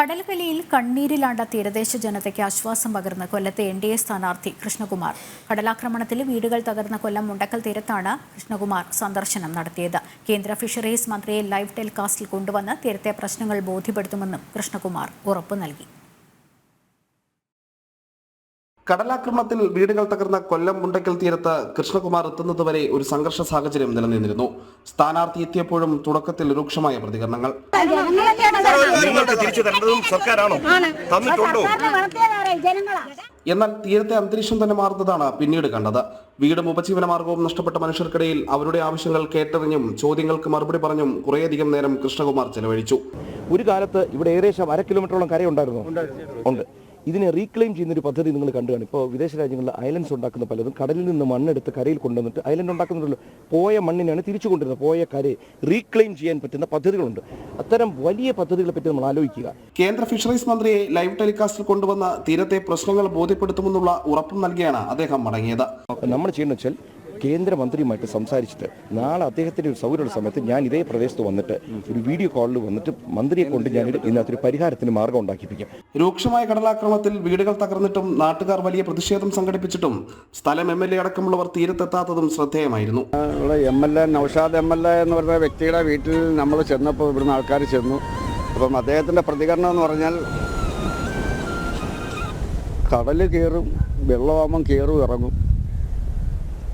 കടൽക്കലിയിൽ കണ്ണീരിലാണ്ട തീരദേശ ജനതയ്ക്ക് ആശ്വാസം പകർന്ന് കൊല്ലത്തെ എൻ ഡി എ സ്ഥാനാർത്ഥി കൃഷ്ണകുമാർ. കടലാക്രമണത്തിൽ വീടുകൾ തകർന്ന കൊല്ലം മുണ്ടക്കൽ തീരത്താണ് കൃഷ്ണകുമാർ സന്ദർശനം നടത്തിയത്. കേന്ദ്ര ഫിഷറീസ് മന്ത്രിയെ ലൈവ് ടെലികാസ്റ്റിൽ കൊണ്ടുവന്ന് തീരത്തെ പ്രശ്നങ്ങൾ ബോധ്യപ്പെടുത്തുമെന്നും കൃഷ്ണകുമാർ ഉറപ്പു നൽകി. കടലാക്രമണത്തിൽ വീടുകൾ തകർന്ന കൊല്ലം മുണ്ടക്കൽ തീരത്ത് കൃഷ്ണകുമാർ എത്തുന്നതുവരെ ഒരു സംഘർഷ സാഹചര്യം നിലനിന്നിരുന്നു. സ്ഥാനാർത്ഥി എത്തിയപ്പോഴും തുടക്കത്തിൽ രൂക്ഷമായ പ്രതികരണങ്ങൾ. എന്നാൽ തീരത്തെ അന്തരീക്ഷം തന്നെ മാറുന്നതാണ് പിന്നീട് കണ്ടത്. വീടും ഉപജീവന മാർഗവും നഷ്ടപ്പെട്ട മനുഷ്യർക്കിടയിൽ അവരുടെ ആവശ്യങ്ങൾ കേട്ടറിഞ്ഞും ചോദ്യങ്ങൾക്ക് മറുപടി പറഞ്ഞും കുറേയധികം നേരം കൃഷ്ണകുമാർ ചെലവഴിച്ചു. ഒരു കാലത്ത് ഇവിടെ ഏകദേശം അര കിലോമീറ്ററോളം കരയുണ്ടായിരുന്നു. ഉണ്ട്. ഇതിനെ റീക്ലെയിം ചെയ്യുന്ന ഒരു പദ്ധതി നിങ്ങൾ കണ്ടുകാണ്. ഇപ്പോൾ വിദേശ രാജ്യങ്ങളിൽ ഐലൻഡ്സ് ഉണ്ടാക്കുന്ന പലതും കടലിൽ നിന്ന് മണ്ണെടുത്ത് കരയിൽ കൊണ്ടുവന്നിട്ട് ഐലൻഡ് ഉണ്ടാക്കുന്നുണ്ടല്ലോ. പോയ മണ്ണിനെയാണ് തിരിച്ചു കൊണ്ടുവരുന്നത്. പോയ കരയെ റീക്ലെയിം ചെയ്യാൻ പറ്റുന്ന പദ്ധതികളുണ്ട്. അത്തരം വലിയ പദ്ധതികളെ പറ്റി നമ്മൾ ആലോചിക്കുക. കേന്ദ്ര ഫിഷറീസ് മന്ത്രിയെ ലൈവ് ടെലികാസ്റ്റിൽ കൊണ്ടുവന്ന് തീരത്തെ പ്രശ്നങ്ങൾ ബോധ്യപ്പെടുത്തുമെന്നുള്ള ഉറപ്പും നൽകിയാണ് അദ്ദേഹം മടങ്ങിയത്. നമ്മൾ ചെയ്യുന്ന വെച്ചാൽ കേന്ദ്രമന്ത്രിയുമായിട്ട് സംസാരിച്ചിട്ട് നാളെ അദ്ദേഹത്തിന്റെ ഒരു സൗകര്യമുള്ള സമയത്ത് ഞാൻ ഇതേ പ്രദേശത്ത് വന്നിട്ട് ഒരു വീഡിയോ കോളിൽ വന്നിട്ട് മന്ത്രിയെ കൊണ്ട് ഞാൻ ഇതിനകത്തൊരു പരിഹാരത്തിന് മാർഗം ഉണ്ടാക്കിപ്പിക്കും. രൂക്ഷമായ കടലാക്രമണത്തിൽ വീടുകൾ തകർന്നിട്ടും നാട്ടുകാർ വലിയ പ്രതിഷേധം സംഘടിപ്പിച്ചിട്ടും സ്ഥലം എം എൽ എ അടക്കമുള്ളവർ തീരത്തെത്താത്തതും ശ്രദ്ധേയമായിരുന്നു. ഇവിടെ M L A Naushad M L A എന്ന് പറയുന്ന വ്യക്തിയുടെ വീട്ടിൽ നമ്മൾ ചെന്നപ്പോൾ ഇവിടുന്ന് ആൾക്കാർ ചെന്നു. അപ്പം അദ്ദേഹത്തിന്റെ പ്രതികരണം എന്ന് പറഞ്ഞാൽ കടൽ കയറും വെള്ളമാകുമ്പം കയറും ഇറങ്ങും.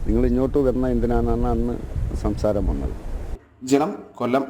നിങ്ങൾ ഇങ്ങോട്ട് വരുന്ന എന്തിനാണെന്നാണ് അന്ന് സംസാരം വന്നത്. ജനം കൊല്ലം